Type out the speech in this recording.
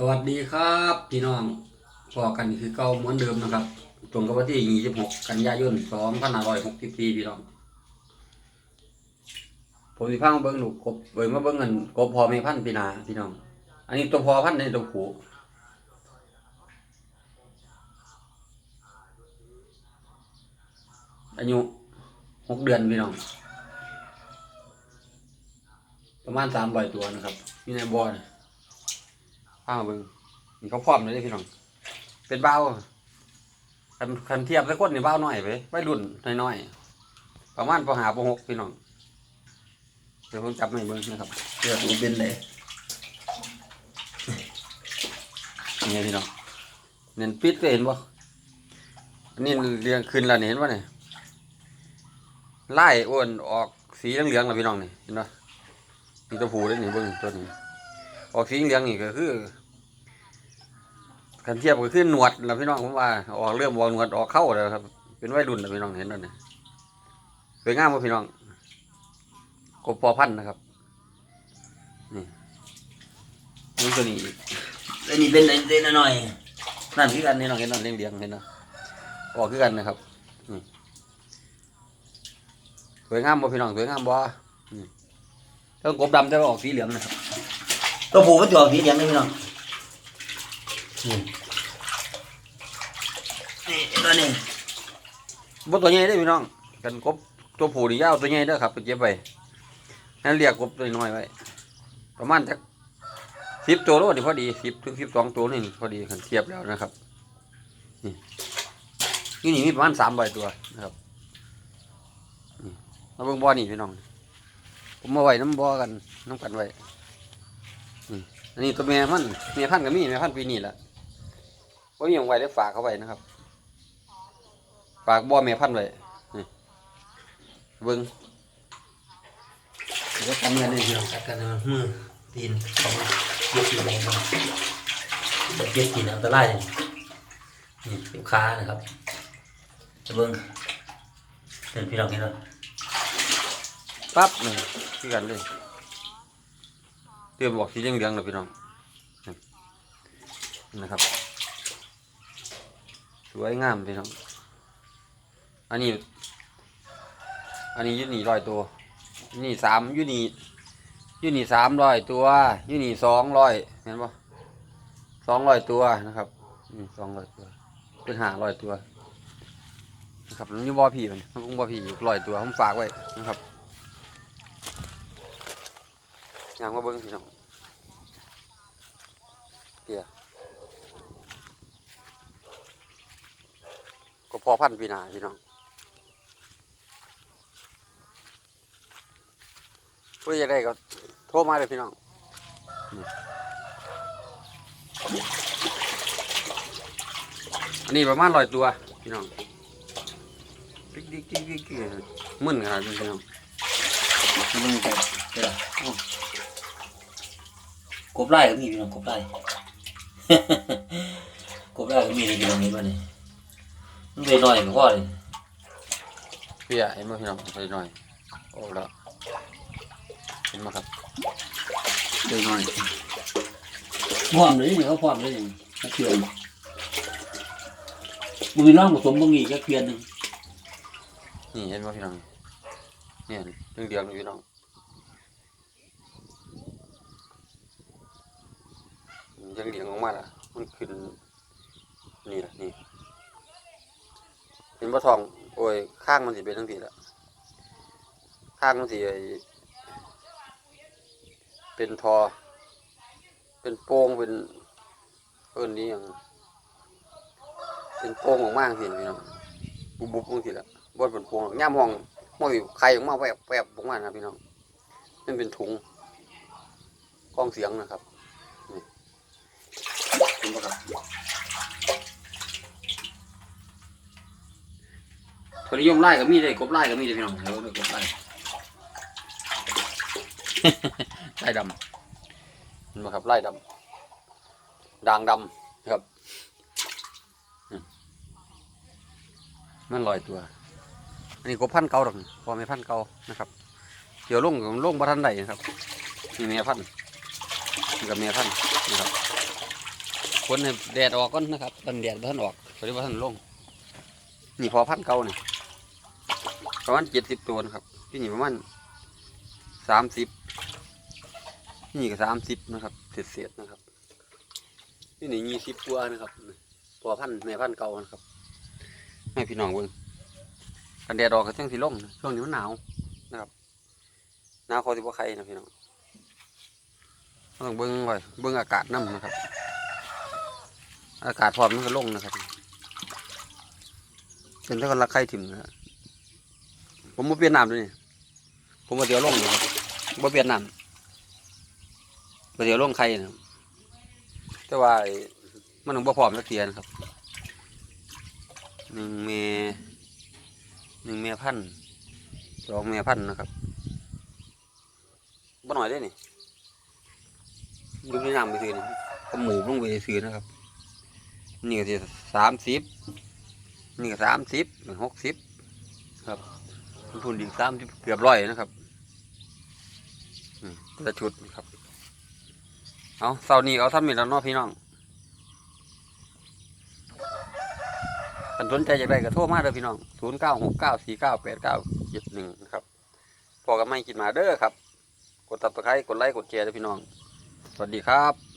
สวัสดีครับพี่น้องพอกันคือเก่าเหมือนเดิมนะครับตรงกับวันที่26กันยายน2564พี่น้องผมสิพามาเบิ่งหนูกบเบิ่งมาเบิ่งเงินกบพอม่พันธุ์พี่นาพี่น้อง อันนี้ตัวพอพันในตัวผูอายุหกเดือนพี่น้อง ประมาณสามร้อยตัวนะครับมีในบ่อนะพามาเบิ่งนี่เขาพร้อมเลยเด้อพี่น้อง เป็นเบ้าคันคันเทียบสักคนนี่เบ้าน้อยไปไว้รุ่นน้อยๆประมาณปหาปหกพี่น้อง เดี๋ยวผมจับให้เบิ่งนะครับเดี๋ยวผมเป็นเลยนี่พี่น้องเน้นปิดก็เห็นบ่อันนี้เรียงขึ้นแล้วนี่เห็นบ่เนี่ยไล่อ้วนออกสีเหลืองๆแล้วพี่น้องนี่เห็นบ่มีตัวผูด้วยนี่เบิ่งตัวนี้ ออกสีเหลืองนี่ก็คือกันเทียบก็คือหนวดแล้วพี่น้องผมว่าออกเริ่มออกหนวดออกเข้าแล้วครับ เป็นวัยรุ่นแล้วพี่น้องเห็นแล้วนี่สวยงามบ่พี่น้องกบปอพันธุ์นะครับนี่นี่ตัวนี้อีกอันนี้เป็นเล็กๆน้อยๆนั่นคือกันนี่น้องเห็นน้องเลี้ยงเลี้ยงๆเห็นเนาะออกคือกันนะครับนี่สวยงามบ่พี่น้องสวยงามบ่นี่ต้องกบดำแต่ว่าออกสีเหลืองนะครับ ตัวผู้มันจะออกสีเหลืองเลยพี่น้องนี่นี่ตัวนี้บ่ตัวใหญ่เด้อพี่น้อง กันกบตัวผู้นี่ยาวตัวใหญ่เด้อครับไปเก็บไว้นั่นเรียกกบตัวน้อยไว้ประมาณจักสิบตัวโลนี่พอดีสิบถึงสิบสองตัวนี่พอดีคันเทียบแล้วนะครับ นี่นี่นี่มีประมาณสามใบตัวนะครับนี่มาเบิ่งบ่อนี่พี่น้อง ผมมาไว้น้ำบ่อกันน้ำกันไว้นี่ อันนี้ตัวแม่มันแม่พันธุ์ก็มีแม่พันธุ์ปีนี้แหละว่ามีอย่างไว้ได้ฝากเขาไว้นะครับ ฝากบ่อแม่พันธุ์ไว้นี่เบิ่งเดี๋ยวทำกันเลยพี่น้องตัดกันนะมือตีนของเย็บตีนอะไรบ้างเย็บตีนอันตรายเลยนี่ลูกค้านะครับจะเบิ้งเดินพี่น้องเห็นแล้วปั๊บนี่คือกันเลย เรียมบอกสีเหลืองๆแล้วพี่น้องนะครับ สวยงามพี่น้อง อันนี้ อันนี้ยูนี่ร้อยตัวยูนี่สามยูนี่ยูนี่สามร้อยตัวยูนี่สองร้อยเห็นปะสองร้อยตัวนะครับนี่สองร้อยตัว เป็นหาร้อยตัวนะครับแล้วนี่บ่อผีมันมันบ่อผีอยู่ร้อยตัวผมฝากไว้นะครับอ ย่างมาเบิ้งพี่น้องเดี๋ยก็พอพันปีนาพี่น้องผู้ใดยากได้ก็โทรมาเลยพี่น้องอันนี้ประมาณร้อยตัว พี่น้องกิ๊กกิ๊กกิ๊กกิ๊กมึนขนาดนี้พี่น้องมึงไปเดี๋ยว กบไล่ก็มีพี่น้องกบไล่ กบไล่ก็มีในพี่น้องนี้บ้านี่มันเป็นหน่อยก็พอเลยพี่อะเห็นไหมพี่น้องไปหน่อยโอ้แล้วเห็นไหมครับไปหน่อยพร้อมเลยนี่เขาพร้อมเลยนี่นักเรียนมึงมีร่องผสมบางอีกนักเรียนหนึ่งนี่เห็นไหมพี่น้องเนี่ยเรื่องเดียวเลยพี่น้องมัน ยังเลี้ยงออกมาละมันขึ้น นี่ละนี่เห็นปลาทอง โอ้ย ข้างมันสิเป็นทั้งทีละข้างมันสิเป็นทอ เป็นโป่งเป็นเอิ้นนี้อย่างเป็นโป่งออกมาสิพี่น้องบุบบุบบางทีละบนเป็นโป่งย่ามห้องห้องอยู่ใครออกมาแวบแวบออกมานะพี่น้องมันเป็นถุงกล้องเสียงนะครับ นปะครับคนนิยมไล่ก็มีเลยกบไล่ก็มีเลยพี่น้องเดี๋ยวไปกบไล่ไล่ดำนปะครับไล่ดำด่างดำนะครับมันลอยตัว อันนี้กบพันธ์เก่าดอกพอไม่พันธ์เก่านะครับเดี๋ยวลงลงบัทันใดนะครับนี่เมียพันธ์กับเมียพันธ์นะครับ ฝนให้แดดออกก่อนนะครับตอนแดดบ่ทันออกตอนนี้บ่ทันลงนี่พอพันเก่านี่ประมาณเจ็ดสิบตัวนะครับที่นี่ประมาณสามสิบนี่ก็สามสิบนะครับเศษๆนะครับที่นี่ยี่สิบตัวนะครับพอพันธุ์แม่พันเก่านะครับให้พี่น้องเบิ่งกันแดดออกก็จังสิลงนะช่วงนี้มันหนาวนะครับหนาวเขาสิบ่ใครนะพี่น้องต้องเบิ่งไว้เบิ่งอากาศน้ำนะครับ อากาศพร้อมมันก็ลงนะครับเป็นถ้ากันรักใครถิ่มนะผมมาเปลี่ยนน้ำด้วยนี่ผมมาเดี๋ยวลงนะครับมาเปลี่ยนน้ำมาเดี๋ยวลงใครนะแต่ว่ามันต้องบ่พร้อมสักเทียนะครับหนึ่งเมหนึ่งเมพันสองเมพันนะครับบ่หน่อยได้นี่ดูในน้ำไปซื้อนี่ก็หมูลงไปซื้อนะครับ นี่ก็จะสามสิบนี่ก็สามสิบหกสิบครับมันทุนอีกสามสิบเกือบร้อยนะครับแต่ละชุดครับ เอาเสาร์นี้เอาทำมีแล้วเนาะพี่น้องกันสนใจอยากได้ก็โทรมาเด้อพี่น้องศูนย์เก้าหกเก้าสี่เก้าแปดเก้าเจ็ดหนึ่งนะครับพอกันไม่กินมาเด้อครับ กดตับตะไคร้กดไลค์กดแชร์เด้อพี่น้อง สวัสดีครับ